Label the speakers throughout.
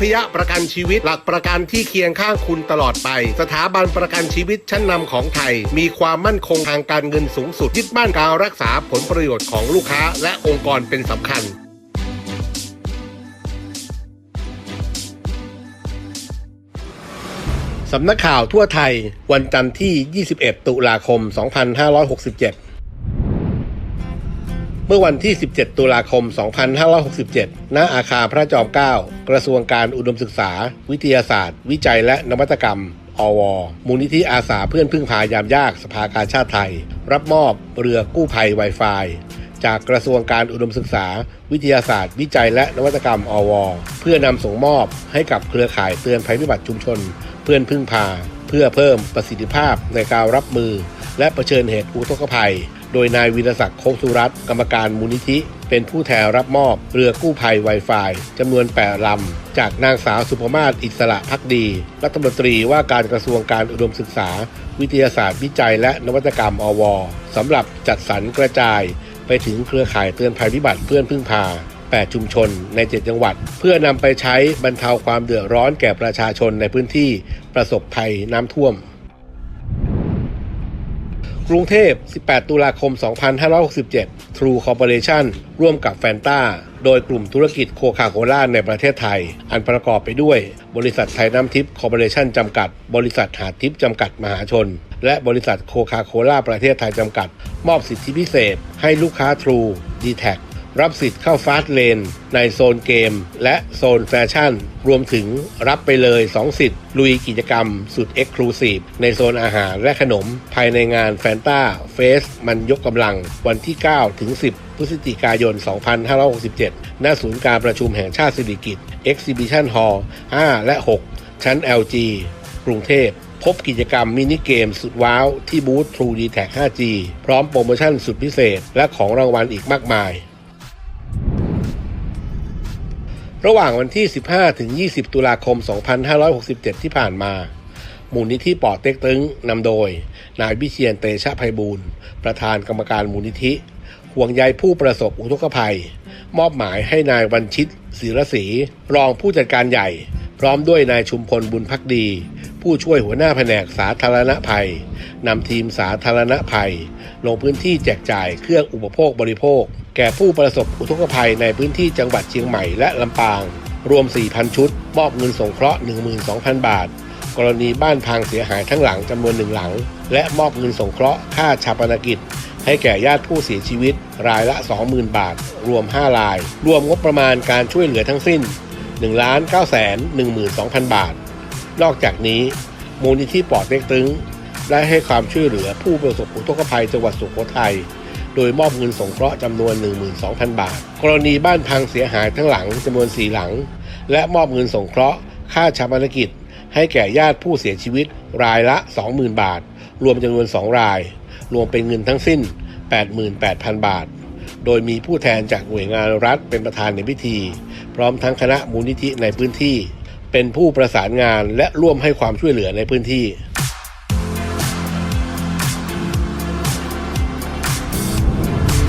Speaker 1: พยประกันชีวิต หลักประกันที่เคียงข้างคุณตลอดไป สถาบันประกันชีวิตชั้นนำของไทย มีความมั่นคงทางการเงินสูงสุดยึดมั่นการรักษาผลประโยชน์ของลูกค้า และองค์กรเป็นสำคัญสำนักข่าวทั่วไทย วันจันทร์ที่ 21 ตุลาคม 2567 เมื่อวันที่ 17 ตุลาคม 2567 ณ อาคารพระจอมเกล้า กระทรวงการอุดมศึกษา วิทยาศาสตร์ วิจัยและนวัตกรรม อว มูลนิธิอาสาเพื่อนพึ่งพายามยากสภากาชาติไทย รับมอบเรือกู้ภัย Wi-Fi จากกระทรวงการอุดมศึกษา วิทยาศาสตร์ วิจัยและนวัตกรรมอว เพื่อนำส่งมอบให้กับเครือข่ายเตือนภัยพิบัติชุมชน เพื่อนพึ่งพา เพื่อเพิ่มประสิทธิภาพในการรับมือ และะเผชิญเหตุอุทกภัย โดยนายวีรศักดิ์โคกสุรัตน์กรรมการมูลนิธิ เป็นผู้แทนรับมอบเรือกู้ภัย Wi-Fi จำนวน 8 ลำ จากนางสาวสุภมาศอิสระพักดี รัฐมนตรีว่าการกระทรวงการอุดมศึกษา วิทยาศาสตร์วิจัย และนวัตกรรมอวสำหรับจัดสรรกระจาย ไปถึงเครือข่ายเตือนภัยพิบัติเพื่อนพึ่งพา8 ชุมชนใน 7 จังหวัด เพื่อนำไปใช้บรรเทาความเดือดร้อนแก่ประชาชนในพื้นที่ประสบภัยน้ำท่วม กรุงเทพ 18 ตุลาคม 2567 True Corporation ร่วมกับแฟนตาโดยกลุ่มธุรกิจโคคาโคล่าในประเทศไทย อันประกอบไปด้วย บริษัทไทยน้ำทิพย์คอร์ปอเรชั่นจำกัด บริษัทหาทิพย์จำกัดมหาชน และบริษัทโคคาโคล่าประเทศไทยจำกัด มอบสิทธิพิเศษ ให้ลูกค้า True d t แท รับสิทธิ์เข้าฟาสต์เลน ในโซนเกม และโซนแฟชั่น รวมถึงรับไปเลย 2 สิทธิ์ ลุยกิจกรรมสุดเอ็กซ์คลูซีฟในโซนอาหารและขนม ภายในงานแฟนตาเฟสมันยกกำลังวันที่ 9 ถึง 10 พฤศจิกายน 2567 ณ ศูนย์การประชุมแห่งชาติสิริกิติ์ Exhibition Hall 5 และ 6 ชั้น LG กรุงเทพพบกิจกรรมมินิเกมสุดว้าวที่บูธ True d t a c 5G พร้อมโปรโมชั่นสุดพิเศษ และของรางวัลอีกมากมาย ระหว่างวันที่ 15 ถึง 20 ตุลาคม 2567 ที่ผ่านมา มูลนิธิป่อเต็กตึงนำโดย นายวิเชียนเตชะภัยบูรณ์ ประธานกรรมการมูลนิธิ ห่วงใยผู้ประสบอุทกภัย มอบหมายให้นายวันชิตศิรศรีรองผู้จัดการใหญ่ พร้อมด้วยนายชุมพลบุญพักดี ผู้ช่วยหัวหน้าแผนกสาธารณภัยนำทีมสาธารณภัย ลงพื้นที่แจกจ่ายเครื่องอุปโภคบริโภค แก่ผู้ประสบอุทกภัยในพื้นที่จังหวัดเชียงใหม่และลำปาง รวม 4,000 ชุด มอบเงินสงเคราะห์ 12,000 บาท กรณีบ้านพังเสียหายทั้งหลังจำนวนหนึ่งหลัง และมอบเงินสงเคราะห์ค่าชาปนกิจให้แก่ญาติผู้เสียชีวิต รายละ 20,000 บาท รวม 5 ราย รวมงบประมาณการช่วยเหลือทั้งสิ้น 1 9 1 2 0 0 0 บาท นอกจากนี้ มูลนิธิปอดเต็กตึงได้ให้ความช่วยเหลือผู้ประสบอุทกภัยจังหวัดสุโขทัย โดยมอบเงินสงเคราะห์จำนวน 12,000 บาท กรณีบ้านพังเสียหายทั้งหลังจำนวน 4 หลัง และมอบเงินสงเคราะห์ ค่าชาปนกิจ ให้แก่ญาติผู้เสียชีวิตรายละ 20,000 บาท รวมจำนวน 2 ราย รวมเป็นเงินทั้งสิ้น 88,000 บาท โดยมีผู้แทนจากหน่วยงานรัฐเป็นประธานในพิธี พร้อมทั้งคณะมูลนิธิในพื้นที่ เป็นผู้ประสานงานและร่วมให้ความช่วยเหลือในพื้นที่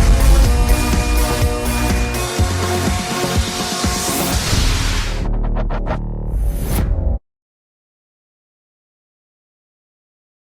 Speaker 2: 9456